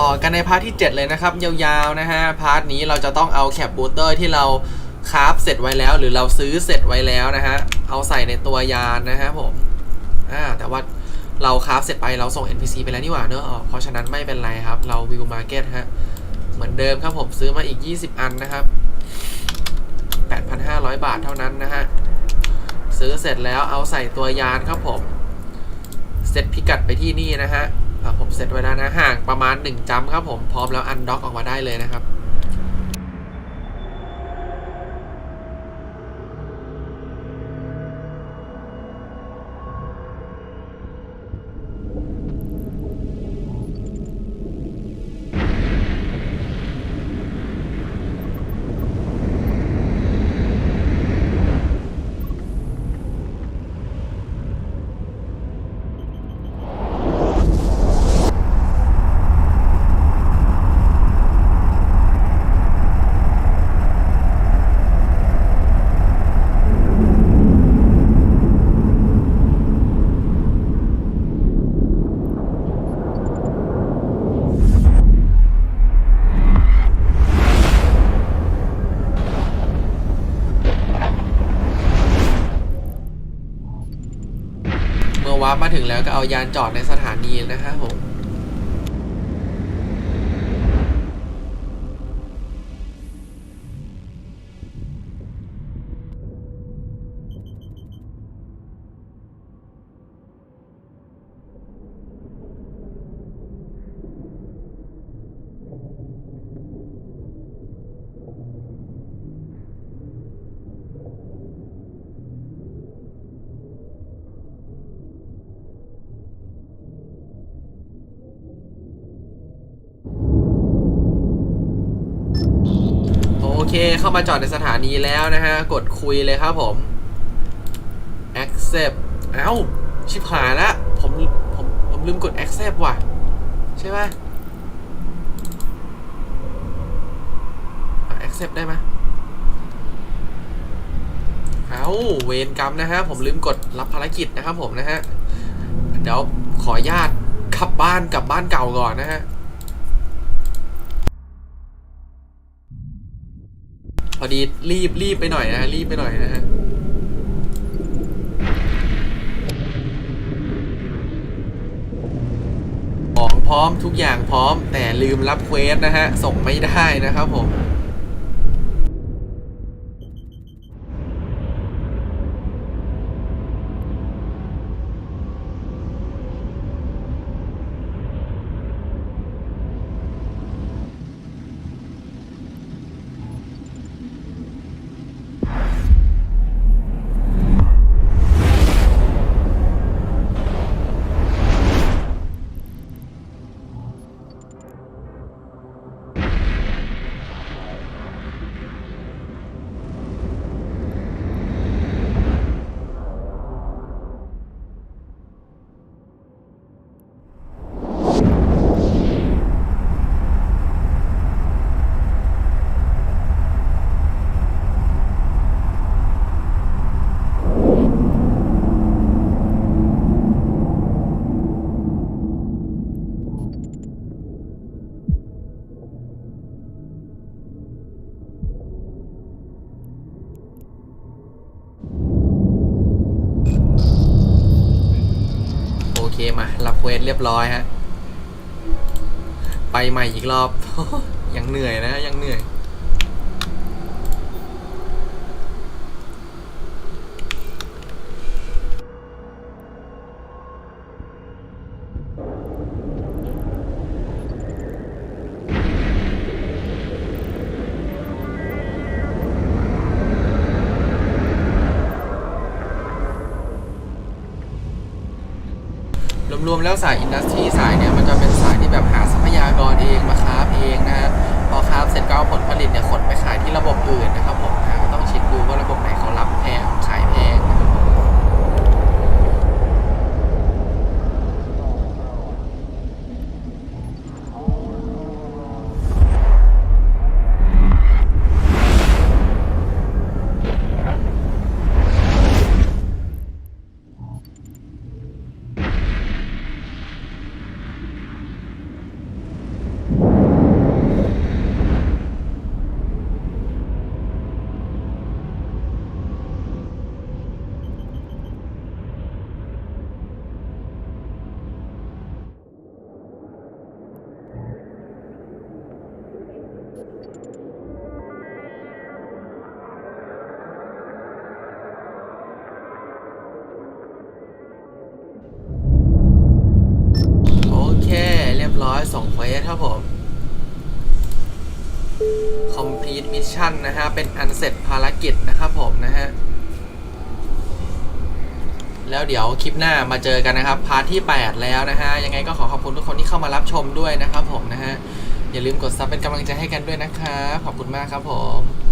ต่อกันในพาร์ทที่ 7 เลยนะครับ ยาวๆนะฮะพาร์ทนี้เราจะต้องเอาแคปบูเตอร์ที่เราคราฟเสร็จไว้แล้ว หรือเราซื้อเสร็จไว้แล้วนะฮะเอาใส่ในตัวยานนะฮะผมอ่าแต่ว่าเราคราฟเสร็จไปเราส่ง NPC ไปแล้วนี่หว่าเนอะเพราะฉะนั้นไม่เป็นไรครับ เราวิวมาร์เก็ตฮะเหมือนเดิมครับผมซื้อมาอีก 20 อันนะครับ 8,500 บาทเท่านั้นนะฮะซื้อเสร็จแล้วเอาใส่ตัวยานครับผมเซตพิกัดไปที่นี่นะฮะ ครับผมเซตไว้แล้วนะห่างประมาณ 1จัมครับผมพร้อมแล้วอันด็อกออกมาได้เลยนะครับ มาร์ปมาถึงแล้วก็เอายานจอดในสถานีนะฮะผม เคเข้ามาจอดในสถานีแล้วนะฮะ กดคุยเลยครับผม accept เอ้า ชิบหายล้วผมผมผมลืมกด accept ว่ะ ใช่ไหม accept ได้ไหมเอ้าเวรกรรมนะฮะ ผมลืมกดรับภารกิจนะครับผมนะฮะ เดี๋ยวขออนุญาตกลับบ้านกลับบ้านเก่าก่อนนะฮะ อดีรีบรีบไปหน่อยนะฮะรีบไปหน่อยนะฮะของพร้อมทุกอย่างพร้อมแต่ลืมรับเควสนะฮะ ส่งไม่ได้นะครับผม มารับเควสเรียบร้อยฮะ ไปใหม่อีกรอบ ยังเหนื่อยนะยังเหนื่อย รวมๆแล้วสายอินดัสทรีสายเนี่ยมันจะเป็นสายที่แบบหาทรัพยากรเองมาค้าเองนะฮะพอค้าเสร็จก็เอาผลผลิตเนี่ยขนไปขายที่ระบบอื่นนะ ส่งเควสครับผม complete mission นะฮะ เป็นอันเสร็จภารกิจนะครับผมนะฮะ แล้วเดี๋ยวคลิปหน้ามาเจอกันนะครับ พาร์ทที่ 8 แล้วนะฮะ ยังไงก็ขอขอบคุณทุกคนที่เข้ามารับชมด้วยนะครับผมนะฮะ อย่าลืมกดซับเป็นกำลังใจให้กันด้วยนะครับ ขอบคุณมากครับผม